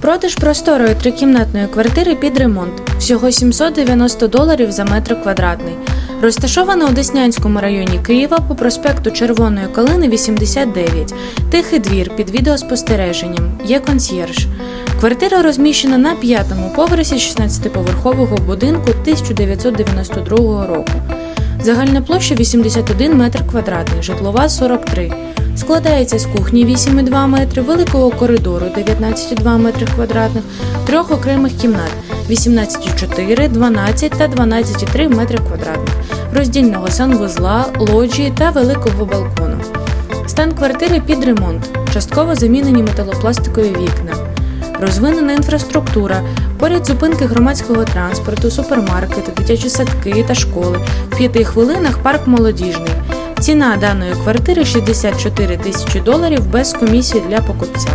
Продаж просторої трикімнатної квартири під ремонт. Всього 790 доларів за метр квадратний. Розташована у Деснянському районі Києва по проспекту Червоної Калини 89. Тихий двір під відеоспостереженням. Є консьєрж. Квартира розміщена на п'ятому поверсі 16-поверхового будинку 1992 року. Загальна площа 81 метр квадратний, житлова 43. Складається з кухні 8,2 метри, великого коридору 19,2 метри квадратних, трьох окремих кімнат 18,4, 12 та 12,3 метри квадратних, роздільного санвузла, лоджії та великого балкону. Стан квартири під ремонт, частково замінені металопластикові вікна. Розвинена інфраструктура, поряд зупинки громадського транспорту, супермаркети, дитячі садки та школи. В п'яти хвилинах парк молодіжний. Ціна даної квартири 64 тисячі доларів без комісії для покупця.